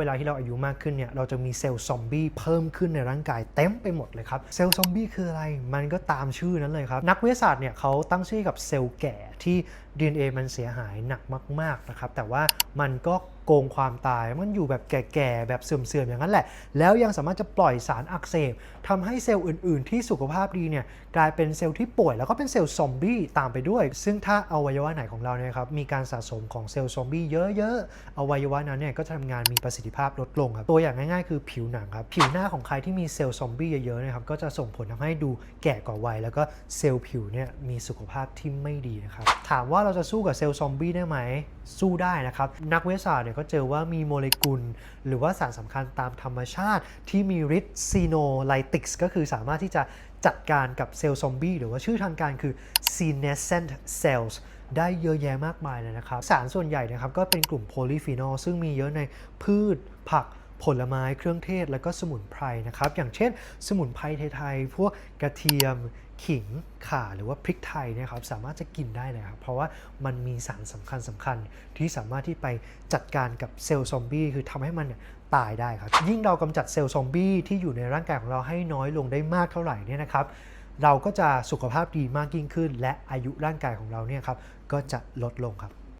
เวลาที่เราอายุมากขึ้นเนี่ยเราจะมีเซลล์ซอมบี้เพิ่มขึ้นในร่างกายเต็มไปหมดเลยครับ เซลล์ซอมบี้คืออะไร มันก็ตามชื่อนั้นเลยครับ นักวิทยาศาสตร์เนี่ยเขาตั้งชื่อกับเซลล์แก่ที่ DNA มันเสียหายหนักมากๆนะครับ แต่ว่ามันก็โกงความตาย มันอยู่แบบแก่ๆ แบบเสื่อมๆ อย่างนั้นแหละ แล้วยังสามารถจะปล่อยสารอักเสบทำให้เซลล์อื่นๆ ที่สุขภาพดีเนี่ยกลายเป็นเซลล์ที่ป่วย แล้วก็เป็นเซลล์ซอมบี้ตามไปด้วย ซึ่งถ้าอวัยวะไหนของเราเนี่ยครับมีการสะสมของเซลล์ซอมบี้เยอะๆ อวัยวะนั้นเนี่ยก็จะทำงานมีประสิทธิภาพลดลงครับ ตัวอย่างง่ายๆ คือผิวหนังครับ ผิวหน้าของใครที่มีเซลล์ซอมบี้เยอะๆ นะครับ ก็จะส่งผลทำให้ดูแก่กว่าวัย แล้วก็เซลล์ผิวเนี่ยมีสุขภาพที่ไม่ดีนะครับถามว่าเราจะสู้กับเซลล์ซอมบี้ได้ไหม สู้ได้นะครับ นักวิทยาศาสตร์เนี่ยก็เจอว่ามีโมเลกุล หรือว่าสารสำคัญตามธรรมชาติ ที่มีฤทธิ์ซีโนไลติกส์ก็คือสามารถที่จะจัดการกับเซลล์ซอมบี้หรือว่าชื่อทางการคือ senescent cells ได้เยอะแยะมากมายเลยนะครับ สารส่วนใหญ่นะครับก็เป็นกลุ่มโพลีฟีนอลซึ่งมีเยอะในพืชผัก ผลไม้เครื่องเทศแล้วก็สมุนไพรนะครับ อย่างเช่น สมุนไพรไทยๆพวกกระเทียมขิงข่าหรือว่าพริกไทยเนี่ยครับสามารถจะกินได้เลยครับ เพราะว่ามันมีสารสำคัญสคัญที่สามารถที่ไปจัดการกับเซลล์ซอมบี้คือทำให้มันเนี่ยตายได้ครับ ยิ่งเรากำจัดเซลล์ซอมบี้ที่อยู่ในร่างกายของเราให้น้อยลงได้มากเท่าไหร่เนี่ยนะครับเราก็จะสุขภาพดีมากยิ่งขึ้น และอายุร่างกายของเราเนี่ยครับก็จะลดลงครับ